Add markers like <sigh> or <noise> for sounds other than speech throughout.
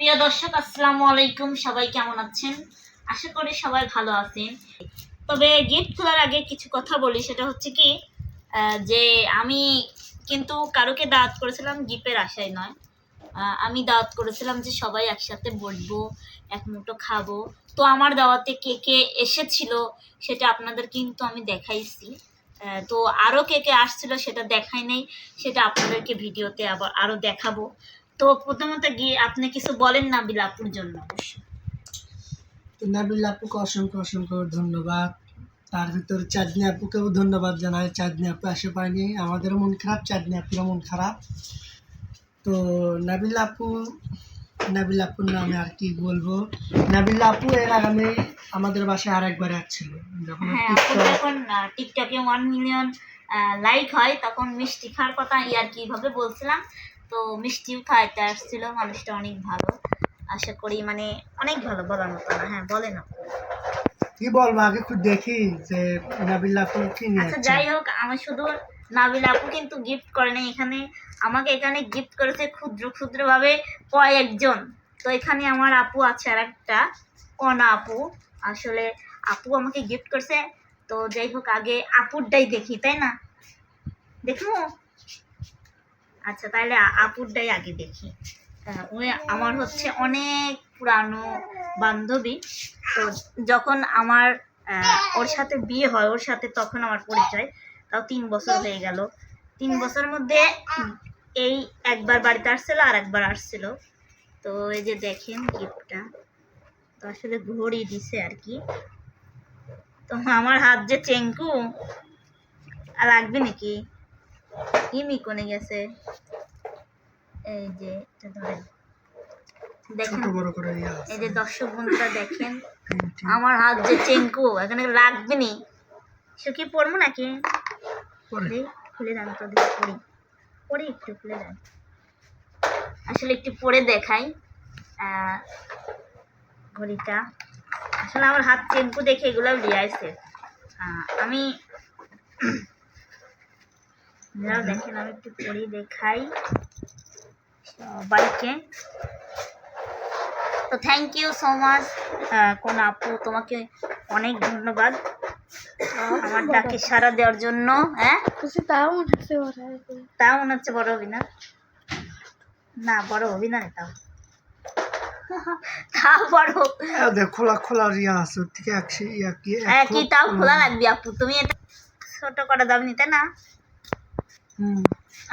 প্রিয় দর্শক, আসসালামু আলাইকুম। সবাই কেমন আছেন? আশা করি সবাই ভালো আছেন। তবে গিফট খোলার আগে কিছু কথা বলি, সেটা হচ্ছে কি যে আমি কিন্তু কারোকে দাওয়াত করেছিলাম গিফটের আশায় নয়। আমি দাওয়াত করেছিলাম যে সবাই একসাথে বসবো, এক মুঠো খাব। তো আমার দাওয়াতে কে কে এসেছিল, সেটা আপনাদের কিন্তু আমি দেখাইছি। তো আরও কে কে আসছিল সেটা দেখাই নাই, সেটা আপনাদেরকে ভিডিওতে আবার আরও দেখাবো। তো প্রথমত গিয়ে আপনি কিছু বলেন না বিলাপুর জন্য তো নাবিল আপুকে অসংখ্য অসংখ্য ধন্যবাদ। তার ভিতর চাঁদনি আপুকেও ধন্যবাদ জানাই। চাঁদনি আপু আসে পায়নি। আমাদেরও মন খারাপ চাঁদনি আপুরও মন খারাপ। তো নাবিল আপু নাবিল আপুর নামে আর কি বলব? নাবিল আপু এর আগামী আমাদের বাসায় আর একবার আসছিল। যখন টিকটকে ওয়ান মিলিয়ন লাইক হয় তখন মিষ্টি খাওয়ার কথা ইয়ার কীভাবে বলছিলাম। তো মিষ্টিও খাইতে আসছিল মানুষটা অনেক ভালো। আশা করি মানে অনেক ভালো বলার মতো না হ্যাঁ বলে না কি বলব আগে খুব দেখি যে নাবিল আপু কি নিয়ে আচ্ছা যাই হোক আমি শুধু নাবিল আপু কিন্তু গিফট করে নাই এখানে আমাকে এখানে গিফট করেছে ক্ষুদ্র ক্ষুদ্র ভাবে কয়েকজন তো এখানে আমার আপু আছে আর একটা কনা আপু। আসলে আপু আমাকে গিফট করছে তো যাই হোক আগে আপুরটাই দেখি তাই না? দেখব আচ্ছা তাহলে আপুরটাই আগে দেখি। ওই আমার হচ্ছে অনেক পুরানো বান্ধবী। তো যখন আমার ওর সাথে বিয়ে হয়, ওর সাথে তখন আমার পরিচয়। তাও তিন বছর হয়ে গেল। তিন বছরের মধ্যে এই একবার বাড়িতে আসছিল আর একবার আসছিল। তো এই যে দেখেন গিফটটা। তো আসলে ঘড়ি দিছে আর কি। তো আমার হাত যে চেঙ্কু, আর লাগবে নাকি? ইমি কোনে গেছে। এই যে এটা ধরেন। দেখেন ছোট বড় করে এই যে দর্শক বন্ধুরা দেখেন আমার হাত যে চেঙ্কু এখানে লাগবে নি। সে কি পরবো নাকি। খুলে দেন তো পড়ি পড়ি একটু খুলে দেন। আসলে একটু পরে দেখাই আহ, ঘড়িটা। আসলে আমার হাত চেঙ্কু দেখে এগুলো লিয়াইছে। আহ, আমি যাও দেখেন আমি একটু পরে দেখাই সবাইকে। তো থ্যাংক ইউ সো মাচ কোন আপু তোমাকে অনেক ধন্যবাদ আমার ডাকে সাড়া দেওয়ার জন্য হ্যাঁ? তাও মনে হচ্ছে বড় হবি না? না বড় হবি না রে তাও। তাও বড় দেখ, খোলা খোলা আছে হ্যাঁ কি তাও খোলা। খোলা লাগবে আপু তুমি এটা ছোট করা দাম নিতে না?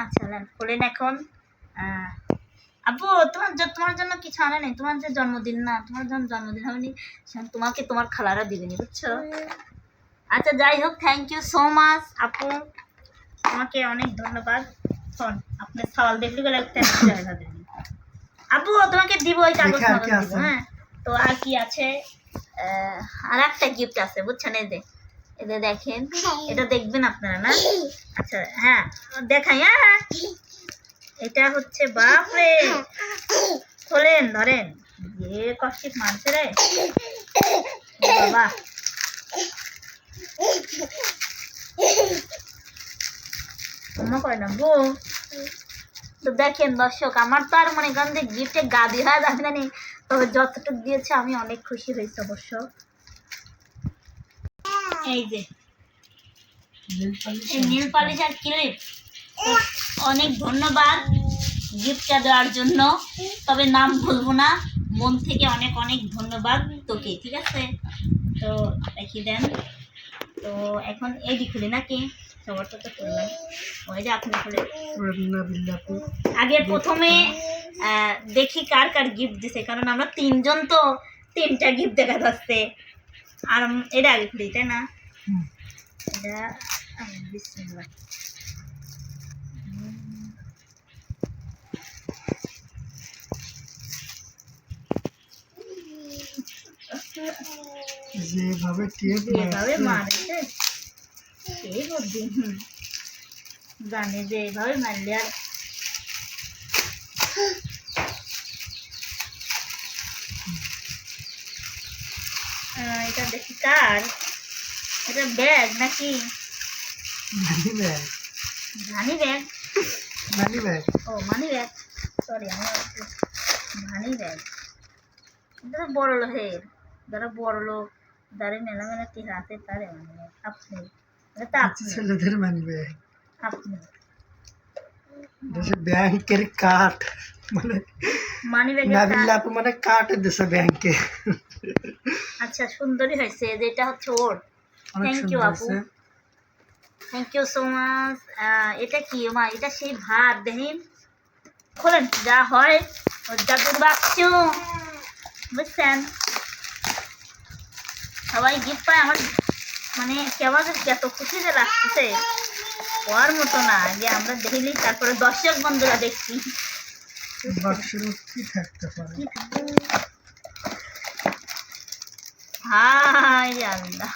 আচ্ছা খোলেন এখন। আপু তোমার তোমার জন্য কিছু আনে নেই। তোমার যে জন্মদিন না তোমার যখন জন্মদিন হয়নি তোমাকে তোমার খালারা দিবেনি বুঝছ? আচ্ছা যাই হোক থ্যাংক ইউ সো মাচ আপু। তোমাকে অনেক ধন্যবাদ। শোন আপনার সওয়াল দেখলে গেলে আপু তোমাকে দিব ওই কাগজ হ্যাঁ? তো আর কি আছে? আর একটা গিফট আছে বুঝছেন এই যে এটা দেখেন। এটা দেখবেন আপনারা না? আচ্ছা হ্যাঁ দেখাই হ্যাঁ এটা হচ্ছে বাপরে! খোলেন ধরেন। যে কষ্টিত মারছে রে। বাবা। করে না বউ। তো দেখেন দর্শক আমার তো আর মনে করেন যে গিফটে গাদি হয়ে যাবে না তবে যতটুকু দিয়েছে আমি অনেক খুশি হয়েছি অবশ্য। এই যে। নীল পালিশ এই আর ক্লিপ অনেক ধন্যবাদ গিফটটা দেওয়ার জন্য। তবে নাম বলব না মন থেকে অনেক অনেক ধন্যবাদ তোকে ঠিক আছে? তো দেখিয়ে দেন। তো এখন এইটি খুলি নাকি? সবারটা তো খুললাম। ওই যে আপনি খুলে আগে প্রথমে দেখি কার কার গিফট দিছে কারণ আমরা তিনজন তো তিনটা গিফট দেখা যাচ্ছে। আর এটা আগে খুলি তাই না। এটা বিসমিল্লাহ। যেভাবে টেপ যেভাবে মারছে, সেই বুদ্ধি জানে যে এভাবে মারলে আর এটা দেখি কার? এটা ব্যাগ নাকি মানি ব্যাগ ধানি ব্যাগ মানি ব্যাগ ও মানি ব্যাগ সরি আমার মানি ব্যাগ এটা তো বড় লোকের যারা বড় লোক যারা মেলা মেলা টিকা আছে তারে মানে আপনি এটা তো আপনি ছেলেদের মানবে আপনি দেশে ব্যাংকের কাঠ মানে মানি ব্যাগের নাবিল আপু মানে কাঠ দিছে ব্যাংকে আচ্ছা সুন্দরই হয়েছে যেটা হচ্ছে ওর আপু। থ্যাংক ইউ সো মাচ এটা কি মা এটা সেই ভাত দেখেন। খোলেন যা হয় ওর জাদুর বাক্স। বুঝছেন? সবাই গিফট পায় আমার মানে কেমন এত খুশি যে লাগতেছে। হওয়ার মতো না যে আমরা দেখলি তারপরে দর্শক বন্ধুরা দেখছি। বাক্সের কি থাকতে পারে? কি আল্লাহ।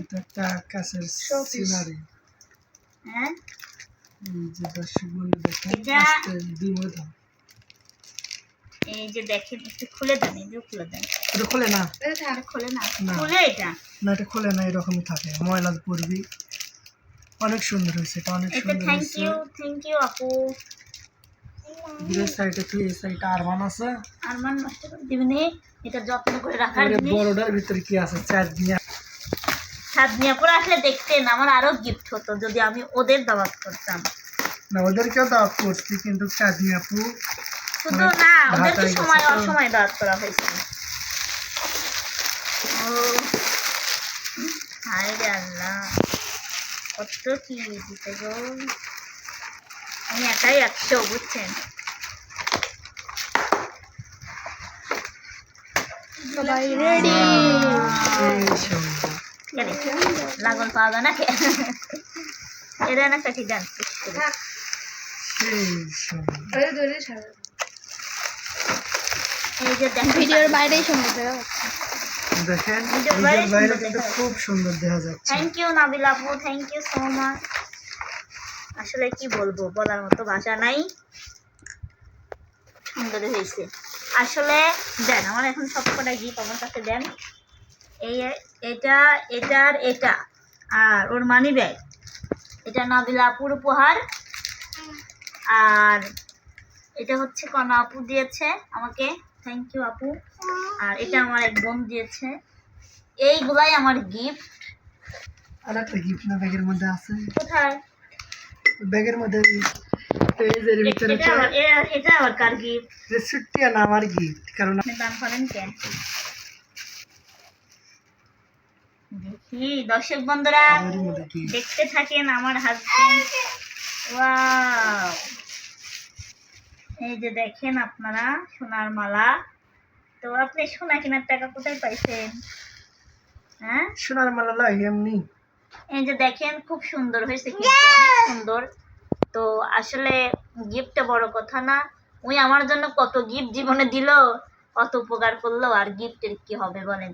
এটা একটা আকাশের সিনারি। হ্যাঁ? এই যে দর্শক বন্ধু দেখেন আস্তে ডিমে দাও এই যে দেখেন একটু খুলে দেন এই যে খুলে দেন। এটা খোলে না? এটা খুলে না। না। খুলে এটা? না এটা খোলে না এরকমই থাকে। ময়লা পড়বি অনেক সুন্দর হয়েছে এটা অনেক সুন্দর থ্যাংক ইউ থ্যাংক ইউ আপু। সাইডে তুই এই সাইডে আরমান আছে। আর মান নষ্ট করে দিবেন এটা যত্ন করে রাখার বড়টার ভিতরে কি আছে? চার দিনে সাত নিয়ে পরে আসলে দেখতেন আমার আরও গিফট হতো যদি আমি ওদের দাওয়াত করতাম। না ওদেরকেও দাওয়াত করছি কিন্তু চাঁদনি আপু শুধু মানে না ওদেরকে সময় তো। অসময় দাওয়াত করা হয়েছে। ও হায় রে আল্লাহ কত কি দিতে গো। আমি একাই একশো বুঝছেন? সবাই রেডি <laughs> সুন্দর পাওয়া যায় না কে এরা না কাটি যান এই যে ভিডিওর বাইরেই সুন্দর দেখা দেখেন নিজের নিজের বাইরে বাইরে কিন্তু খুব সুন্দর দেখা যাচ্ছে। থ্যাংক ইউ নাবিল আপু থ্যাংক ইউ সো মাচ আসলে কি বলব বলার মতো ভাষা নাই। সুন্দর হয়েছে। আসলে দেন আমার এখন সব কটা গিফট আমার কাছে দেন। এই এটা এটার এটা। আর ওর মানি ব্যাগ। এটা নাবিল আপুর উপহার। আর এটা হচ্ছে কনা আপু দিয়েছে আমাকে। থ্যাংক ইউ আপু। আর এটা আমার এক বোন দিয়েছে। এইগুলাই আমার গিফট আর একটা গিফট না ব্যাগের মধ্যে আছে? কোথায়? ব্যাগের মধ্যে এর ভিতরে এটা এটা আবার কার গিফট ছুট্টি না আমার গিফট কারণ আপনি দান করেন কেন দেখি দর্শক বন্ধুরা দেখতে থাকেন আমার হাজবেন্ড ওয়াও এই যে দেখেন আপনারা সোনার মালা। তো আপনি সোনা কেনার টাকা কোথায় পাইছেন? হ্যাঁ? সোনার মালা লাগে এমনি। এই যে দেখেন খুব সুন্দর হয়েছে কিন্তু অনেক সুন্দর। তো আসলে গিফটটা বড় কথা না। ওই আমার জন্য কত গিফট জীবনে দিল কত উপকার করল আর গিফটের কি হবে বলেন?